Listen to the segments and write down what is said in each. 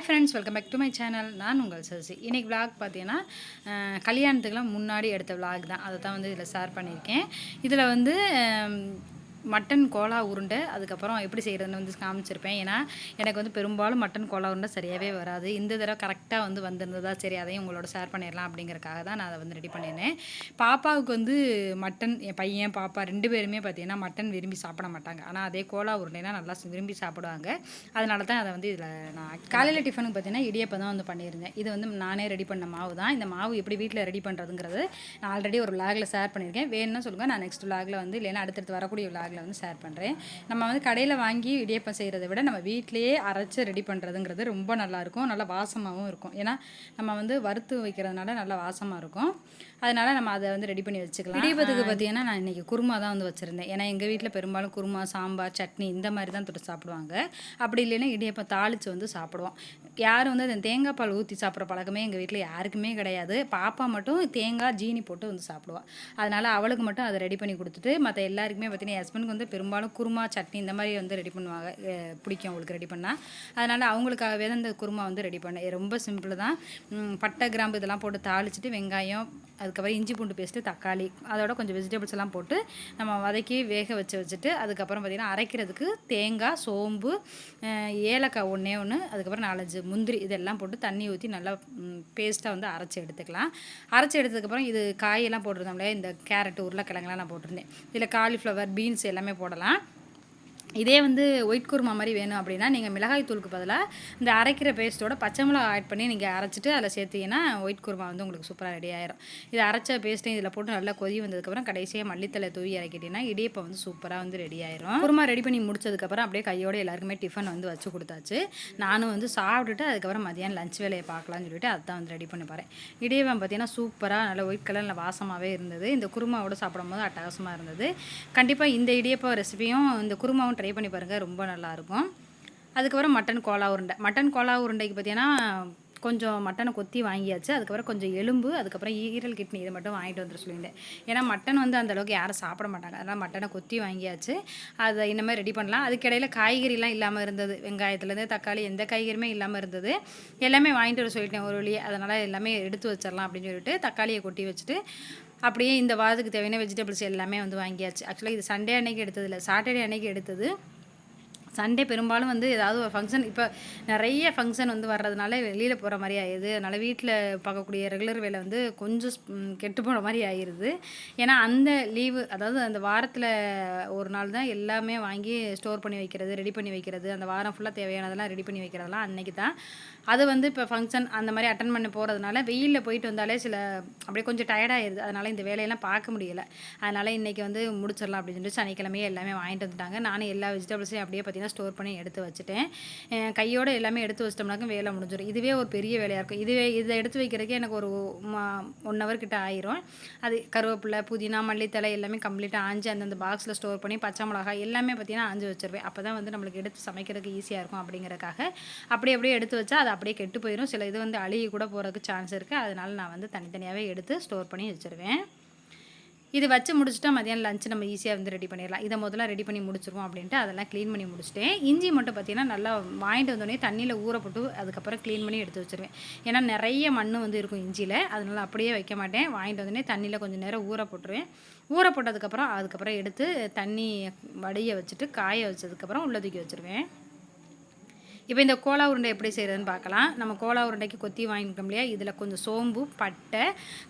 Hi friends welcome back to my channel நான் உங்கள் சசி. இன்றைக்கி விளாக் பார்த்தீங்கன்னா கல்யாணத்துக்குலாம் முன்னாடி எடுத்த விளாக் தான். அதை தான் வந்து இதில் ஷேர் பண்ணியிருக்கேன். இதில் வந்து மட்டன் கோலா உருண்டை அதுக்கப்புறம் எப்படி செய்கிறதுன்னு வந்து காமிச்சிருப்பேன். ஏன்னா எனக்கு வந்து பெரும்பாலும் மட்டன் கோலா உருண்டை சரியாகவே வராது. இந்த தடவை கரெக்டாக வந்து வந்திருந்ததா சரி அதையும் உங்களோட ஷேர் பண்ணிடலாம் அப்படிங்கிறக்காக தான் நான் அதை வந்து ரெடி பண்ணியிருந்தேன் பாப்பாவுக்கு வந்து மட்டன் என் பையன் பாப்பா ரெண்டு பேருமே பார்த்தீங்கன்னா மட்டன் விரும்பி சாப்பிட மாட்டாங்க. ஆனால் அதே கோலா உருண்டைனா நல்லா விரும்பி சாப்பிடுவாங்க. அதனால தான் அதை வந்து இதில் நான் காலையில் டிஃபனுக்கு பார்த்தீங்கன்னா இடியப்பம் தான் வந்து பண்ணியிருந்தேன். இது வந்து நானே ரெடி பண்ண மாவு தான். இந்த மாவு எப்படி வீட்டில் ரெடி பண்ணுறதுங்கிறது நான் ஆல்ரெடி ஒரு விலாகில் ஷேர் பண்ணியிருக்கேன். வேணும்னா சொல்லுங்கள் நான் நெக்ஸ்ட் விலாகில் வந்து இல்லைன்னா அடுத்தடுத்து வரக்கூடிய விலாகில் வந்து ஷேர் பண்ணுறேன் நம்ம வந்து கடையில் வாங்கி இடியப்பம் செய்கிறத விட நம்ம வீட்டிலேயே அரைச்சி ரெடி பண்ணுறதுங்கிறது ரொம்ப நல்லாயிருக்கும். நல்லா வாசமாகவும் இருக்கும். ஏன்னா நம்ம வந்து வறுத்து வைக்கிறதுனால நல்லா வாசமாக இருக்கும். அதனால நம்ம அதை வந்து ரெடி பண்ணி வச்சுக்கலாம். இடியப்பத்துக்கு பார்த்தீங்கன்னா நான் இன்றைக்கி குருமா தான் வந்து வச்சுருந்தேன். ஏன்னா எங்கள் வீட்டில் பெரும்பாலும் குருமா சாம்பார் சட்னி இந்த மாதிரி தான் தொட்டு சாப்பிடுவாங்க. அப்படி இல்லைன்னா இடியப்பம் தாளித்து வந்து சாப்பிடுவோம். யாரும் வந்து அந்த தேங்காய் பால் ஊற்றி சாப்பிட்ற பழக்கமே எங்கள் வீட்டில் யாருக்குமே கிடையாது. பாப்பா மட்டும் தேங்காய் ஜீனி போட்டு வந்து சாப்பிடுவாள் அதனால் அவளுக்கு மட்டும் அதை ரெடி பண்ணி கொடுத்துட்டு மற்ற எல்லாருக்குமே பார்த்தீங்கன்னா ஹஸ்பண்டுக்கு வந்து பெரும்பாலும் குருமா சட்னி இந்த மாதிரி வந்து ரெடி பண்ணுவாங்க. பிடிக்கும் அவங்களுக்கு ரெடி பண்ணால் அதனால் அவங்களுக்காகவே தான் இந்த குருமா வந்து ரெடி பண்ணேன். ரொம்ப சிம்பிள் தான். பட்டை கிராம்பு இதெல்லாம் போட்டு தாளிச்சிட்டு வெங்காயம் அதுக்கப்புறம் இஞ்சி பூண்டு பேஸ்ட்டு தக்காளி அதோட கொஞ்சம் வெஜிடபிள்ஸ் எல்லாம் போட்டு நம்ம வதக்கி வேக வச்சு வச்சுட்டு அதுக்கப்புறம் பார்த்திங்கன்னா அரைக்கிறதுக்கு தேங்காய் சோம்பு ஏலக்காய் ஒன்றே ஒன்று அதுக்கப்புறம் நாலஞ்சு முந்திரி இதெல்லாம் போட்டு தண்ணி ஊற்றி நல்லா பேஸ்ட்டாக வந்து அரைச்சி எடுத்துக்கலாம். அரைச்சி எடுத்ததுக்கப்புறம் இது காயெல்லாம் போட்டிருந்தோம்ல இந்த கேரட் உருளைக்கிழங்குலாம் நான் போட்டிருந்தேன். இதில் காலிஃப்ளவர் பீன்ஸ் எல்லாமே போடலாம். இதே வந்து ஒயிட் குருமா மாதிரி வேணும் அப்படின்னா நீங்கள் மிளகாய் தூளுக்கு பதிலாக இந்த அரைக்கிற பேஸ்ட்டோட பச்சை மிளகா ஆட் பண்ணி நீங்கள் அரைச்சிட்டு அதில் சேர்த்தீங்கன்னா ஒயிட் குருமா வந்து உங்களுக்கு சூப்பராக ரெடி ஆயிரும். இது அரைச்ச பேஸ்ட்டையும் இதில் போட்டு நல்லா கொதி வந்ததுக்கப்புறம் கடைசியாக மல்லித்தலை தூவி இறக்கிட்டீங்கன்னா இடியப்பம் வந்து சூப்பராக வந்து ரெடி ஆயிரும். குருமா ரெடி பண்ணி முடிச்சதுக்கப்புறம் அப்படியே கையோட எல்லாருக்குமே டிஃபன் வந்து வச்சு கொடுத்தாச்சு. நானும் வந்து சாப்பிட்டுட்டு அதுக்கப்புறம் மதியானம் லஞ்ச் வேலையை பார்க்கலாம்னு சொல்லிட்டு அதான் வந்து ரெடி பண்ணி பாறேன். இடியப்பம் பார்த்தீங்கன்னா சூப்பராக நல்ல ஒயிட் கலரில் வாசமாகவே இருந்தது. இந்த குருமாவோட சாப்பிடும்போது அட்டகாசமாக இருந்தது. கண்டிப்பாக இந்த இடியப்பம் ரெசிபியும் இந்த குருமாவும் ட்ரை பண்ணி பாருங்கள் ரொம்ப நல்லாயிருக்கும் அதுக்கப்புறம் மட்டன் கோலா உருண்டை. மட்டன் கோலா உருண்டைக்கு பார்த்தீங்கன்னா கொஞ்சம் மட்டனை கொத்தி வாங்கியாச்சு. அதுக்கப்புறம் கொஞ்சம் எலும்பு அதுக்கப்புறம் ஈரல் கிட்னி இதை மட்டும் வாங்கிட்டு வந்துட சொல்லியிருந்தேன். ஏன்னா மட்டன் வந்து அந்த அளவுக்கு யாரும் சாப்பிட மாட்டாங்க. அதனால் மட்டனை கொத்தி வாங்கியாச்சு. அதை இனிமேல் ரெடி பண்ணலாம். அதுக்கிடையில் காய்கறிலாம் இல்லாமல் இருந்தது. வெங்காயத்துலேருந்து தக்காளி எந்த காய்கறியுமே இல்லாமல் இருந்தது. எல்லாமே வாங்கிட்டு வர சொல்லிட்டேன் ஒரு வழியே. அதனால் எல்லாமே எடுத்து வச்சிடலாம் அப்படின்னு சொல்லிட்டு தக்காளியை கொட்டி வச்சுட்டு அப்படியே இந்த வாரத்துக்கு தேவையான வெஜிடபிள்ஸ் எல்லாமே வந்து வாங்கியாச்சு. ஆக்சுவலாக இது சண்டே அன்னைக்கு எடுத்தது இல்லை. சாட்டர்டே அன்னைக்கு எடுத்தது. சண்டே பெரும்பாலும் வந்து ஏதாவது ஒரு ஃபங்க்ஷன் இப்போ நிறைய ஃபங்க்ஷன் வந்து வர்றதுனால வெளியில் போகிற மாதிரி ஆயிடுது. அதனால் வீட்டில் பார்க்கக்கூடிய ரெகுலர் வேலை வந்து கொஞ்சம் கெட்டு போன மாதிரி ஆயிடுது ஏன்னா அந்த லீவு அதாவது அந்த வாரத்தில் ஒரு நாள் தான் எல்லாமே வாங்கி ஸ்டோர் பண்ணி வைக்கிறது ரெடி பண்ணி வைக்கிறது அந்த வாரம் ஃபுல்லாக தேவையானதெல்லாம் ரெடி பண்ணி வைக்கிறதெல்லாம் அன்னைக்கு தான். அது வந்து இப்போ ஃபங்க்ஷன் அந்த மாதிரி அட்டன் பண்ண போகிறதுனால வெயிலில் போயிட்டு வந்தாலே சில அப்படியே கொஞ்சம் டயர்டாகிடுது அதனால் இந்த வேலையெல்லாம் பார்க்க முடியலை. அதனால் இன்றைக்கி வந்து முடிச்சிடலாம் அப்படின்னு சொல்லிட்டு சனிக்கிழமையே எல்லாமே வாங்கிட்டு வந்துட்டாங்க. நானும் எல்லா வெஜிடபிள்ஸையும் அப்படியே பார்த்தீங்கன்னா ஸ்டோர் பண்ணி எடுத்து வச்சுட்டேன். கையோடு எல்லாமே எடுத்து வச்சிட்டோம்னாக்கும் வேலை முடிஞ்சிடும் இதுவே ஒரு பெரிய வேலையாக இருக்கும். இதுவே இதை எடுத்து வைக்கிறதுக்கே எனக்கு ஒரு ஒன் ஹவர் கிட்ட ஆயிரும். அது கருவேப்பிலை புதினா மல்லித்தலை எல்லாமே கம்ப்ளீட்டாக ஆஞ்சு அந்தந்த பாக்ஸில் ஸ்டோர் பண்ணி பச்சை மிளகாய் எல்லாமே பார்த்தீங்கன்னா ஆஞ்சு வச்சிருவேன். அப்போ தான் வந்து நம்மளுக்கு எடுத்து சமைக்கிறதுக்கு ஈஸியாக இருக்கும் அப்படிங்கிறக்காக அப்படி அப்படியே எடுத்து வச்சா அது அப்படியே கெட்டு போயிடும் சில இது வந்து அழுகி கூட போகிறதுக்கு சான்ஸ் இருக்குது அதனால் நான் வந்து தனித்தனியாகவே எடுத்து ஸ்டோர் பண்ணி வச்சிருவேன். இது வச்சு முடிச்சுட்டா மதியானம் லஞ்ச் நம்ம ஈஸியாக வந்து ரெடி பண்ணிடலாம். இதை முதல்ல ரெடி பண்ணி முடிச்சிருவோம் அப்படின்ட்டு அதெல்லாம் க்ளீன் பண்ணி முடிச்சிட்டேன். இஞ்சி மட்டும் பார்த்தீங்கன்னா நல்லா வாங்கிட்டு வந்தோடனே தண்ணியில் ஊற போட்டு அதுக்கப்புறம் க்ளீன் பண்ணி எடுத்து வச்சிருவேன். ஏன்னா நிறைய மண் வந்து இருக்கும் இஞ்சியில். அதனால் அப்படியே வைக்க மாட்டேன். வாங்கிட்டு வந்தோடனே தண்ணியில் கொஞ்சம் நேரம் ஊற போட்டுருவேன். ஊற போட்டதுக்கப்புறம் அதுக்கப்புறம் எடுத்து தண்ணி வடிய வச்சுட்டு காய வச்சதுக்கப்புறம் உள்ள தூக்கி வச்சிருவேன். இப்போ இந்த கோலா உருண்டை எப்படி செய்கிறதுன்னு பார்க்கலாம். நம்ம கோலா உருண்டைக்கு கொத்தி வாங்கிட்டோம் இல்லையா? இதில் கொஞ்சம் சோம்பு பட்டை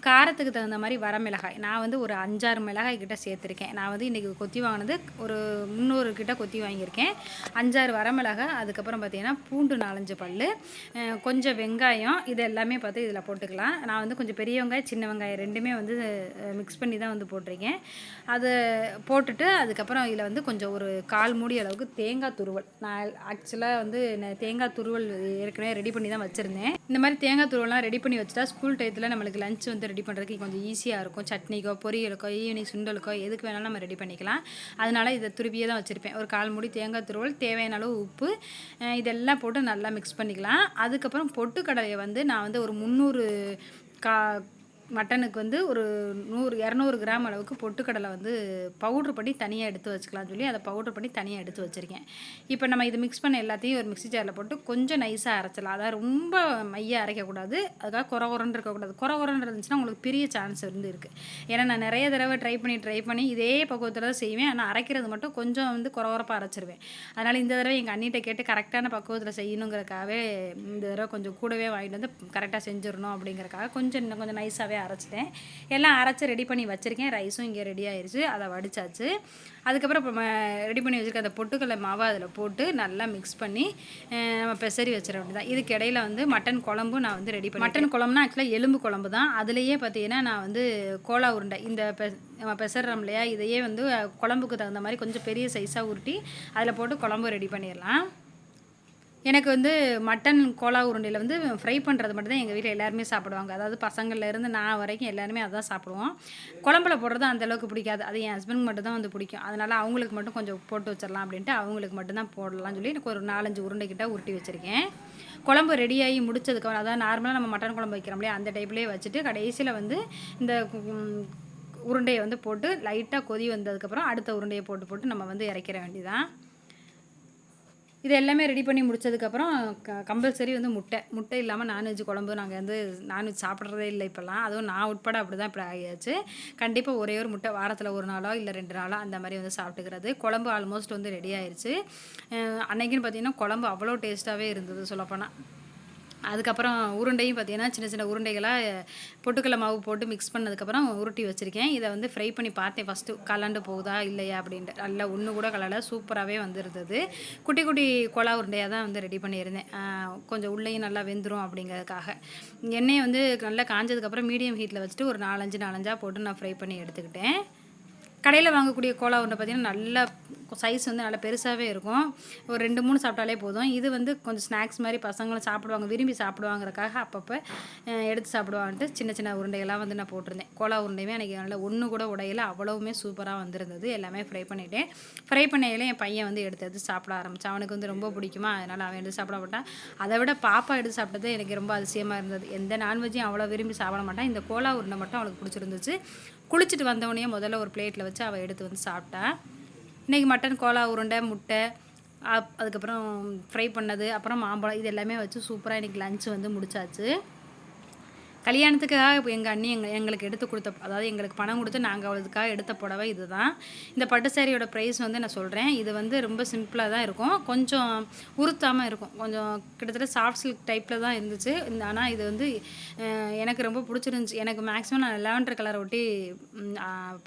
காரத்துக்கு தகுந்த மாதிரி வரமிளகாய். நான் வந்து ஒரு அஞ்சாறு மிளகாய் கிட்ட சேர்த்துருக்கேன். நான் வந்து இன்றைக்கி கொத்தி வாங்கினது ஒரு முந்நூறு கிட்ட கொத்தி வாங்கியிருக்கேன். அஞ்சாறு வரமிளகாய் அதுக்கப்புறம் பார்த்திங்கன்னா பூண்டு நாலஞ்சு பல் கொஞ்சம் வெங்காயம் இது எல்லாமே பார்த்து இதில் போட்டுக்கலாம். நான் வந்து கொஞ்சம் பெரிய வெங்காயம் சின்ன வெங்காயம் ரெண்டுமே வந்து மிக்ஸ் பண்ணி தான் வந்து போட்டிருக்கேன். அதை போட்டுட்டு அதுக்கப்புறம் இதில் வந்து கொஞ்சம் ஒரு கால் மூடி அளவுக்கு தேங்காய் துருவல். நான் ஆக்சுவலாக வந்து தேங்காய் துருவல் ஏற்கனவே ரெடி பண்ணி தான் வச்சுருந்தேன். இந்த மாதிரி தேங்காய் துருவல்லாம் ரெடி பண்ணி வச்சுட்டா ஸ்கூல் டயத்தில் நம்மளுக்கு லஞ்ச் வந்து ரெடி பண்ணுறதுக்கு கொஞ்சம் ஈஸியாக இருக்கும். சட்னிக்கோ பொரியலுக்கோ ஈவினிங் சுண்டலுக்கோ எதுக்கு வேணாலும் நம்ம ரெடி பண்ணிக்கலாம். அதனால் இதை துருவியே தான் வச்சுருப்பேன். ஒரு கால் மூடி தேங்காய் துருவல் தேவையான அளவு உப்பு இதெல்லாம் போட்டு நல்லா மிக்ஸ் பண்ணிக்கலாம். அதுக்கப்புறம் பொட்டுக்கடலையை வந்து நான் வந்து ஒரு முந்நூறு கா மட்டனுக்கு வந்து ஒரு நூறு இரநூறு கிராம் அளவுக்கு பொட்டுக்கடலை வந்து பவுட்ரு பண்ணி தனியாக எடுத்து வச்சுக்கலாம்னு சொல்லி அதை பவுட்ரு பண்ணி தனியாக எடுத்து வச்சுருக்கேன். இப்போ நம்ம இது மிக்ஸ் பண்ண எல்லாத்தையும் ஒரு மிக்ஸி ஜாரில் போட்டு கொஞ்சம் நைஸாக அரைச்சலாம் அதாவது ரொம்ப மையாக அரைக்கக்கூடாது அதுக்காக குறை குறன்னு இருக்கக்கூடாது குறை குறன்னு இருந்துச்சுன்னா உங்களுக்கு பெரிய சான்ஸ் இருந்து இருக்குது ஏன்னா நான் நிறைய தடவை ட்ரை பண்ணி ட்ரை பண்ணி இதே பக்குவத்தில் தான் செய்வேன். ஆனால் அரைக்கிறது மட்டும் கொஞ்சம் வந்து குறை குறப்பாக அரைச்சிருவேன். அதனால் இந்த தடவை எங்கள் அண்ணிட்ட கேட்டு கரெக்டான பக்குவத்தில் செய்யணுங்கிறக்காகவே இந்த தடவை கொஞ்சம் கூடவே வாங்கிட்டு வந்து கரெக்டாக செஞ்சிடணும் அப்படிங்கிறக்காக கொஞ்சம் இன்னும் கொஞ்சம் நைஸாகவே அரைச்சிட்டேன். எல்லாம் அரைச்சி ரெடி பண்ணி வச்சுருக்கேன். ரைஸும் இங்கே ரெடி ஆயிடுச்சு அதை வடிச்சாச்சு. அதுக்கப்புறம் இப்போ ரெடி பண்ணி வச்சுருக்க அந்த பொட்டுக்கடலை மாவை அதில் போட்டு நல்லா மிக்ஸ் பண்ணி நம்ம பெசரி வச்சிட வேண்டியதான் இதுக்கு இடையில வந்து மட்டன் குழம்பு நான் வந்து ரெடி பண்ணி மட்டன் குழம்புனா ஆக்சுவலாக எலும்பு குழம்பு தான் அதுலேயே பார்த்தீங்கன்னா நான் வந்து கோலா உருண்டை இந்த பெ நம்ம பெசறோம் இல்லையா இதையே வந்து குழம்புக்கு தகுந்த மாதிரி கொஞ்சம் பெரிய சைஸாக உருட்டி அதில் போட்டு குழம்பு ரெடி பண்ணிடலாம். எனக்கு வந்து மட்டன் கோலா உருண்டையில் வந்து ஃப்ரை பண்ணுறது மட்டும்தான் எங்கள் வீட்டில் எல்லாருமே சாப்பிடுவாங்க. அதாவது பசங்கள்லேருந்து நான் வரைக்கும் எல்லாருமே அதான் சாப்பிடுவோம். குழம்புல போடுறது அந்த அளவுக்கு பிடிக்காது. அது என் ஹஸ்பண்ட் மட்டும் தான் வந்து பிடிக்கும். அதனால் அவங்களுக்கு மட்டும் கொஞ்சம் போட்டு வச்சிடலாம் அப்படின்ட்டு அவங்களுக்கு மட்டும்தான் போடலாம்னு சொல்லி எனக்கு ஒரு நாலஞ்சு உருண்டை கிட்ட உருட்டி வச்சுருக்கேன். குழம்பு ரெடியாகி முடிச்சதுக்கப்புறம் அதாவது நார்மலாக நம்ம மட்டன் குழம்பு வைக்கிறோம் இல்லையா அந்த டைப்லேயே வச்சுட்டு கடைசியில் வந்து இந்த உருண்டையை வந்து போட்டு லைட்டாக கொதி வந்ததுக்கப்புறம் அடுத்த உருண்டையை போட்டு போட்டு நம்ம வந்து இறக்கிற வேண்டியதான் இது எல்லாமே ரெடி பண்ணி முடிச்சதுக்கப்புறம் க கம்பல்சரி வந்து முட்டை. முட்டை இல்லாமல் நான்வெஜ் குழம்பு நாங்கள் வந்து நான்வெஜ் சாப்பிட்றதே இல்லை இப்போல்லாம். அதுவும் நான் உட்பட அப்படி தான் இப்போ ஆகியாச்சு. கண்டிப்பாக ஒரே ஒரு முட்டை வாரத்தில் ஒரு நாளோ இல்லை ரெண்டு நாளோ அந்த மாதிரி வந்து சாப்பிட்டுக்கிறது. குழம்பு ஆல்மோஸ்ட் வந்து ரெடி ஆயிடுச்சு அன்றைக்கின்னு அன்னைக்குன்னு பார்த்தீங்கன்னா குழம்பு அவ்வளோ டேஸ்ட்டாகவே இருந்தது சொல்லப்போனால் அதுக்கப்புறம் உருண்டையும் பார்த்தீங்கன்னா சின்ன சின்ன உருண்டைகளாக பொட்டுக்கடலை மாவு போட்டு மிக்ஸ் பண்ணதுக்கப்புறம் உருட்டி வச்சுருக்கேன். இதை வந்து ஃப்ரை பண்ணி பார்த்தேன். ஃபஸ்ட்டு கலண்டு போகுதா இல்லையா அப்படின்ட்டு. நல்லா ஒன்று கூட கலல சூப்பராகவே வந்துருந்தது. குட்டி குட்டி கோலா உருண்டையாக தான் வந்து ரெடி பண்ணியிருந்தேன். கொஞ்சம் உள்ளேயும் நல்லா வெந்துடும் அப்படிங்கிறதுக்காக. எண்ணெயை வந்து நல்லா காஞ்சதுக்கப்புறம் மீடியம் ஹீட்டில் வச்சுட்டு ஒரு நாலஞ்சு நாலஞ்சாக போட்டு நான் ஃப்ரை பண்ணி எடுத்துக்கிட்டேன். கடையில் வாங்கக்கூடிய கோலா உருண்டை பார்த்திங்கன்னா நல்ல சைஸ் வந்து நல்லா பெருசாகவே இருக்கும். ஒரு ரெண்டு மூணு சாப்பிட்டாலே போதும். இது வந்து கொஞ்சம் ஸ்நாக்ஸ் மாதிரி பசங்களும் சாப்பிடுவாங்க விரும்பி சாப்பிடுவாங்கிறக்காக அப்பப்போ எடுத்து சாப்பிடுவான்ட்டு சின்ன சின்ன உருண்டையெல்லாம் வந்து நான் போட்டிருந்தேன். கோலா உருண்டையுமே எனக்கு நல்லா ஒன்று கூட உடையில. அவ்வளவுமே சூப்பராக வந்திருந்தது. எல்லாமே ஃப்ரை பண்ணிட்டேன். ஃப்ரை பண்ணையில என் பையன் வந்து எடுத்து எடுத்து சாப்பிட ஆரம்பித்தான் அவனுக்கு வந்து ரொம்ப பிடிக்குமா? அதனால் அவன் எடுத்து சாப்பிட மாட்டான். அதை விட பாப்பா எடுத்து சாப்பிட்டது எனக்கு ரொம்ப அதிசயமாக இருந்தது. எந்த நான்வெஜ்ஜும் அவ்வளோ விரும்பி சாப்பிட மாட்டான். இந்த கோலா உருண்டை மட்டும் அவளுக்கு பிடிச்சிருந்துச்சு. குளிச்சுட்டு வந்தவொடனே முதல்ல ஒரு பிளேட்டில் வச்சு அவள் எடுத்து வந்து சாப்பிட்டா. இன்றைக்கி மட்டன் கோலா உருண்டை முட்டை அதுக்கப்புறம் ஃப்ரை பண்ணது அப்புறம் மாம்பழம் இது எல்லாமே வச்சு சூப்பராக இன்றைக்கி லஞ்சு வந்து முடிச்சாச்சு. கல்யாணத்துக்காக இப்போ எங்கள் அண்ணி எங்கள் எங்களுக்கு எடுத்து கொடுத்த அதாவது எங்களுக்கு பணம் கொடுத்து நாங்கள் அவளுக்காக எடுத்த புடவை இதுதான். இந்த பட்டு சேரீயோட ப்ரைஸ் வந்து நான் சொல்கிறேன் இது வந்து ரொம்ப சிம்பிளாக தான் இருக்கும். கொஞ்சம் உறுத்தாமல் இருக்கும். கொஞ்சம் கிட்டத்தட்ட சாஃப்ட் சில்க் டைப்பில் தான் இருந்துச்சு. இந்த ஆனால் இது வந்து எனக்கு ரொம்ப பிடிச்சிருந்துச்சி. எனக்கு மேக்ஸிமம் நான் லெவன்டர் கலரை ஒட்டி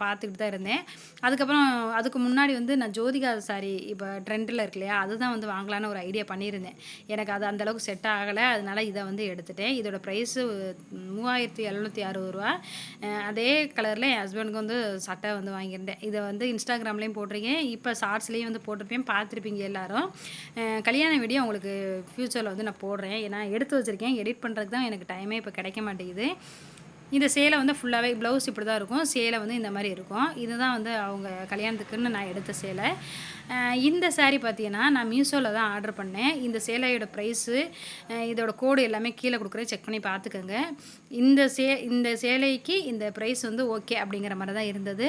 பார்த்துக்கிட்டு தான் இருந்தேன். அதுக்கப்புறம் அதுக்கு முன்னாடி வந்து நான் ஜோதிகா சாரி இப்போ ட்ரெண்டில் இருக்கு இல்லையா? அதுதான் வந்து வாங்கலான்னு ஒரு ஐடியா பண்ணியிருந்தேன். எனக்கு அது அந்தளவுக்கு செட் ஆகலை. அதனால இதை வந்து எடுத்துட்டேன். இதோட ப்ரைஸு மூவாயிரத்தி எழுநூற்றி அறுபது ரூபா. அதே கலரில் என் ஹஸ்பண்டுக்கு வந்து சட்டை வந்து வாங்கியிருந்தேன். இதை வந்து இன்ஸ்டாகிராம்லேயும் போட்டிருக்கேன். இப்போ ஷார்ட்ஸ்லேயும் வந்து போட்டிருப்பேன். பார்த்துருப்பீங்க எல்லாரும். கல்யாண வீடியோ உங்களுக்கு ஃப்யூச்சரில் வந்து நான் போடுறேன். ஏன்னா எடுத்து வச்சுருக்கேன். எடிட் பண்ணுறதுக்கு தான் எனக்கு டைமே இப்போ கிடைக்க மாட்டேங்குது. இந்த சேலை வந்து ஃபுல்லாகவே ப்ளவுஸ் இப்படி தான் இருக்கும். சேலை வந்து இந்த மாதிரி இருக்கும். இதுதான் வந்து அவங்க கல்யாணத்துக்குன்னு நான் எடுத்த சேலை. இந்த சேரீ பார்த்தீங்கன்னா நான் மீஷோவில் தான் ஆர்டர் பண்ணேன். இந்த சேலையோட ப்ரைஸு இதோட கோடு எல்லாமே கீழே கொடுக்குறேன். செக் பண்ணி பார்த்துக்கோங்க. இந்த சே இந்த சேலைக்கு இந்த ப்ரைஸ் வந்து ஓகே அப்படிங்கிற மாதிரி தான் இருந்தது.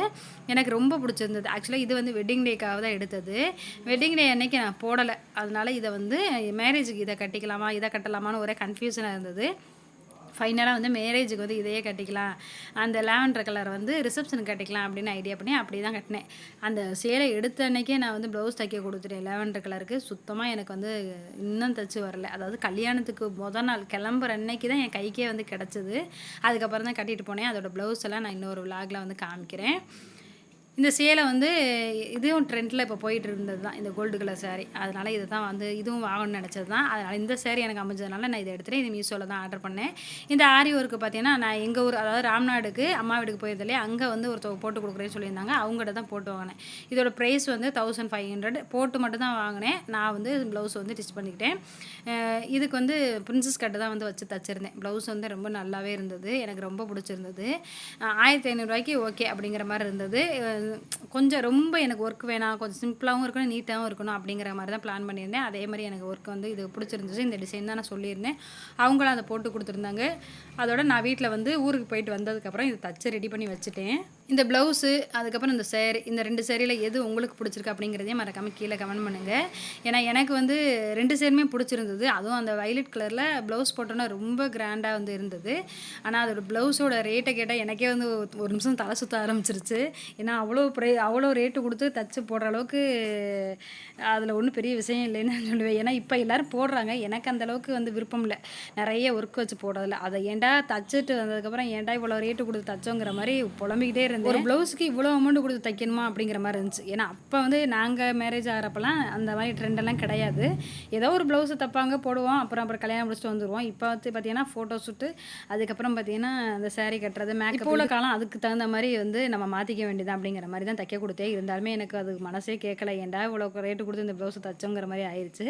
எனக்கு ரொம்ப பிடிச்சிருந்தது. ஆக்சுவலாக இது வந்து வெட்டிங் டேக்காக தான் எடுத்தது. வெட்டிங் டே அன்னைக்கு நான் போடலை. அதனால் இதை வந்து மேரேஜுக்கு இதை கட்டிக்கலாமா இதை கட்டலாமான்னு ஒரே கன்ஃபியூஷனாக இருந்தது. ஃபைனலாக வந்து மேரேஜுக்கு வந்து இதையே கட்டிக்கலாம். அந்த லாவெண்டர் கலர் வந்து ரிசப்ஷனுக்கு கட்டிக்கலாம் அப்படின்னு ஐடியா பண்ணி அப்படி தான் கட்டினேன். அந்த சேலை எடுத்த அன்னைக்கே நான் வந்து ப்ளவுஸ் தைக்க கொடுத்துட்டேன் லாவெண்டர் கலருக்கு சுத்தமாக எனக்கு வந்து இன்னும் தைச்சு வரல. அதாவது கல்யாணத்துக்கு முத நாள் கிளம்புற அன்னைக்கு தான் என் கைக்கே வந்து கிடச்சிது. அதுக்கப்புறம் தான் கட்டிட்டு போனேன். அதோட ப்ளவுஸ் எல்லாம் நான் இன்னொரு விலாகில் வந்து காமிக்கிறேன். இந்த சேலை வந்து இதுவும் ட்ரெண்டில் இப்போ போயிட்டு இருந்தது தான் இந்த கோல்டு கலர் சேரீ அதனால் இதை தான் வந்து இதுவும் வாங்கணும்னு நினச்சது தான். அதனால் இந்த சேரீ எனக்கு அமைஞ்சதுனால நான் இதை எடுத்துகிட்டு இது மீஷோவில் தான் ஆர்டர் பண்ணேன். இந்த ஆரி ஒர்க்கு பார்த்தீங்கன்னா நான் எங்கள் ஊர் அதாவது ராம்நாடுக்கு அம்மா வீட்டுக்கு போயிருந்தாலே அங்கே வந்து ஒருத்தவங்க போட்டு கொடுக்குறேன்னு சொல்லியிருந்தாங்க. அவங்ககிட்ட தான் போட்டு வாங்கினேன். இதோட ப்ரைஸ் வந்து தௌசண்ட் ஃபைவ் ஹண்ட்ரட் போட்டு மட்டும் தான் வாங்கினேன். நான் வந்து ப்ளவுஸ் வந்து ஸ்டிச் பண்ணிக்கிட்டேன். இதுக்கு வந்து பிரின்சஸ் கட்டு தான் வந்து வச்சு தச்சிருந்தேன். ப்ளவுஸ் வந்து ரொம்ப நல்லாவே இருந்தது. எனக்கு ரொம்ப பிடிச்சிருந்தது. ஆயிரத்தி ஐநூறுரூவாய்க்கு ஓகே அப்படிங்கிற மாதிரி இருந்தது. கொஞ்சம் ரொம்ப எனக்கு ஒர்க் வேணாம். கொஞ்சம் சிம்பிளாகவும் இருக்கணும் நீட்டாகவும் இருக்கணும் அப்படிங்கிற மாதிரி தான் பிளான் பண்ணியிருந்தேன். அதே மாதிரி எனக்கு ஒர்க் வந்து இது பிடிச்சிருந்துச்சு. இந்த டிசைன் தான் நான் சொல்லியிருந்தேன். அவங்களும் அதை போட்டு கொடுத்துருந்தாங்க. அதோட நான் வீட்டில் வந்து ஊருக்கு போயிட்டு வந்ததுக்கப்புறம் இதை தச்சு ரெடி பண்ணி வச்சுட்டேன். இந்த ப்ளவுஸு அதுக்கப்புறம் இந்த சேரீ இந்த ரெண்டு சேரீயில் எது உங்களுக்கு பிடிச்சிருக்கு அப்படிங்கிறதையும் மறக்காமல் கீழே கமெண்ட் பண்ணுங்கள் ஏன்னா எனக்கு வந்து ரெண்டு சேருமே பிடிச்சிருந்தது. அதுவும் அந்த வயலட் கலரில் ப்ளவுஸ் போட்டோன்னா ரொம்ப கிராண்டாக வந்து இருந்தது. ஆனால் அதோட ப்ளவுஸோட ரேட்டை கேட்டால் எனக்கே வந்து ஒரு நிமிஷம் தலை சுற்ற ஆரம்பிச்சிருச்சு. ஏன்னா அவ்வளோ ப்ரை அவ்வளோ ரேட்டு கொடுத்து தச்சு போடுற அளவுக்கு அதில் ஒன்றும் பெரிய விஷயம் இல்லைன்னு சொல்லுவேன். ஏன்னா இப்போ எல்லோரும் போடுறாங்க. எனக்கு அந்த அளவுக்கு வந்து விருப்பம் இல்லை. நிறைய ஒர்க் வச்சு போடுறதில்ல அதை ஏன்டா தச்சுட்டு வந்ததுக்கப்புறம் ஏன்டா இவ்வளோ ரேட்டு கொடுத்து தச்சோங்கிற மாதிரி புலம்பிக்கிட்டே இருந்தேன். ஒரு ப்ளவுஸுக்கு இவ்வளோ அமௌண்ட் கொடுத்து தைக்கணுமா அப்படிங்கிற மாதிரி இருந்துச்சு. ஏன்னா அப்போ வந்து நாங்கள் மேரேஜ் ஆகிறப்பெல்லாம் அந்த மாதிரி ட்ரெண்டெல்லாம் கிடையாது. ஏதோ ஒரு ப்ளவுஸை தப்பாங்க போடுவோம். அப்புறம் அப்புறம் கல்யாணம் முடிச்சுட்டு வந்துடுவோம் இப்போ வந்து பார்த்தீங்கன்னா ஃபோட்டோ ஷூட்டு அதுக்கப்புறம் பார்த்தீங்கன்னா அந்த saree கட்டுறது மேக்கப் உள்ள காலம் அதுக்கு தகுந்த மாதிரி வந்து நம்ம மாற்றிக்க வேண்டியது அப்படிங்கிற மாதிரி தான் தைக்க கொடுத்தேன் இருந்தாலுமே எனக்கு அது மனசே கேட்கல. ஏன்டா இவ்வளோ ரேட்டு கொடுத்து இந்த ப்ளவுஸ் தைச்சோங்கிற மாதிரி ஆயிடுச்சு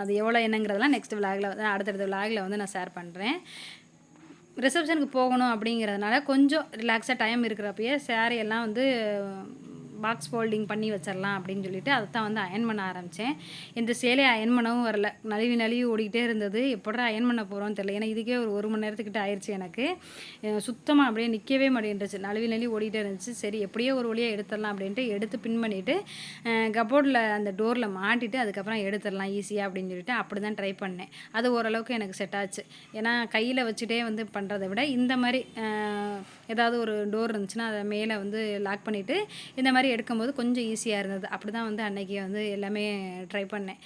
அது எவ்வளோ என்னங்கிறதெல்லாம் நெக்ஸ்ட் விளாகில் வந்து அடுத்தடுத்த விளாகில் வந்து நான் ஷேர் பண்ணுறேன் ரிசப்ஷனுக்கு போகணும் அப்படிங்கிறதுனால கொஞ்சம் ரிலாக்ஸாக டைம் இருக்கிறப்பயே சேரீ எல்லாம் வந்து பாக்ஸ் ஃபோல்டிங் பண்ணி வச்சிடலாம் அப்படின்னு சொல்லிட்டு அதை தான் வந்து அயன் பண்ண ஆரம்பித்தேன் இந்த சேலையை அயன் பண்ணவும் வரல. நழுவி நழுவி ஓடிக்கிட்டே இருந்தது. எப்படா அயன் பண்ண போகிறோம்னு தெரியல. ஏன்னா இதுக்கே ஒரு ஒரு மணி நேரத்துக்கிட்ட ஆயிடுச்சு எனக்கு. சுத்தமாக அப்படியே நிற்கவே மாட்டேன்ருச்சு நழுவி நழுவி ஓடிக்கிட்டே இருந்துச்சு. சரி எப்படியோ ஒரு வழியாக எடுத்துடலாம் அப்படின்ட்டு எடுத்து பின் பண்ணிவிட்டு கபோர்டில் அந்த டோரில் மாட்டிட்டு அதுக்கப்புறம் எடுத்துடலாம் ஈஸியாக அப்படின்னு சொல்லிட்டு அப்படி தான் ட்ரை பண்ணேன். அது ஓரளவுக்கு எனக்கு செட் ஆச்சு. ஏன்னா கையில் வச்சுட்டே வந்து பண்ணுறதை விட இந்த மாதிரி ஏதாவது ஒரு டோர் இருந்துச்சுன்னா அதை மேலே வந்து லாக் பண்ணிவிட்டு இந்த மாதிரி எடுக்கும்போது கொஞ்சம் ஈஸியாக இருந்தது. அப்படி தான் வந்து அன்றைக்கி வந்து எல்லாமே ட்ரை பண்ணேன்.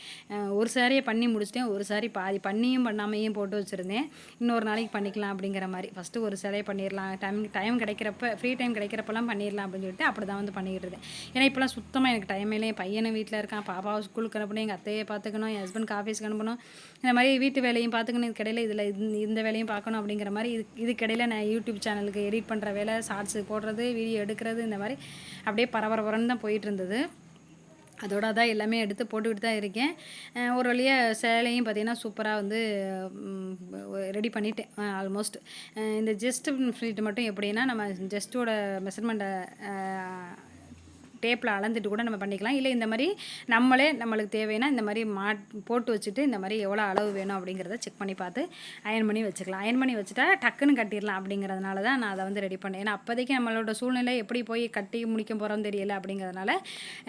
ஒரு சாரியை பண்ணி முடிச்சிட்டேன். ஒரு சாரி பாதி பண்ணியும் பண்ணாமையும் போட்டு வச்சுருந்தேன். இன்னொரு நாளைக்கு பண்ணிக்கலாம் அப்படிங்கிற மாதிரி. ஃபஸ்ட்டு ஒரு சிலையை பண்ணிடலாம். டைம் டைம் கிடைக்கிறப்ப ஃப்ரீ டைம் கிடைக்கிறப்பெல்லாம் பண்ணிடலாம் அப்படின்னு சொல்லிட்டு அப்படி தான் வந்து பண்ணிக்கிட்டு இருந்தேன். ஏன்னா இப்போலாம் சுத்தமாக எனக்கு டைம் இல்லை. என் பையனும் வீட்டில் இருக்கான். பாப்பாவை ஸ்கூலுக்கு அனுப்பணும். எங்கள் அத்தையை பார்த்துக்கணும். என் ஹஸ்பண்ட் ஆஃபீஸ்க்கு அனுப்பணும். இந்த மாதிரி வீட்டு வேலையும் பார்த்துக்கணும். இதுக்கிடையில் இதில் இந்த வேலையும் பார்க்கணும் அப்படிங்கிற மாதிரி இது இதுக்கிடையில் நான் யூடியூப் சேனலுக்கு எடிட் பண்ணுற வேலை ஷார்ட்ஸு போடுறது வீடியோ எடுக்கிறது இந்த மாதிரி அப்படியே பரபரபரன்னு தான் போயிட்டு இருந்தது அதோட தான் எல்லாமே எடுத்து போட்டுக்கிட்டு தான் இருக்கேன். ஒரு வழியாக சேலையும் பார்த்திங்கன்னா சூப்பராக வந்து ரெடி பண்ணிட்டேன். ஆல்மோஸ்ட் இந்த ஜெஸ்ட் ஃபில்ட் மட்டும் எப்படின்னா நம்ம ஜெஸ்ட்டோட மெஷர்மெண்ட்டை டேப்பில் அளந்துட்டு கூட நம்ம பண்ணிக்கலாம். இல்லை இந்த மாதிரி நம்மளே நம்மளுக்கு தேவைன்னா இந்த மாதிரி மா போட்டு வச்சுட்டு இந்த மாதிரி எவ்வளோ அளவு வேணும் அப்படிங்கிறத செக் பண்ணி பார்த்து அயன் பண்ணி வச்சுக்கலாம். அயன் பண்ணி வச்சுட்டா டக்குன்னு கட்டிடலாம் அப்படிங்கிறதுனால தான் நான் அதை வந்து ரெடி பண்ணேன். ஏன்னா அப்போதைக்கு நம்மளோட சூழ்நிலை எப்படி போய் கட்டி முடிக்க போகிறோம் தெரியல அப்படிங்கிறதுனால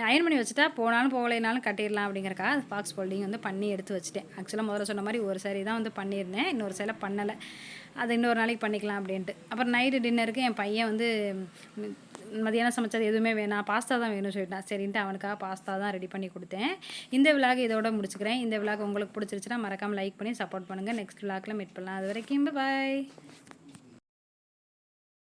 அயன் பண்ணி வச்சுட்டா போனாலும் போகலைனாலும் கட்டிடலாம் அப்படிங்கிறக்காக பாக்ஸ் ஃபோல்டிங் வந்து பண்ணி எடுத்து வச்சுட்டேன். ஆக்சுவலாக முதல்ல சொன்ன மாதிரி ஒரு சாரி தான் வந்து பண்ணியிருந்தேன். இன்னொரு சேலை பண்ணலை. அது இன்னொரு நாளைக்கு பண்ணிக்கலாம் அப்படின்ட்டு. அப்புறம் நைட்டு டின்னருக்கு என் பையன் வந்து மதியானம் சமைச்சது எதுவுமே வேணாம். பாஸ்தா தான் வேணும்னு சொல்லிட்டான். சரின்ட்டு அவனுக்காக பாஸ்தா தான் ரெடி பண்ணி கொடுத்தேன். இந்த விலாக் இதோட முடிச்சுக்கிறேன். இந்த விலாக் உங்களுக்கு பிடிச்சிருச்சுன்னா மறக்காமல் லைக் பண்ணி சப்போர்ட் பண்ணுங்கள் நெக்ஸ்ட் விழாக்கில் மீட் பண்ணலாம். அது வரைக்கும் பாய்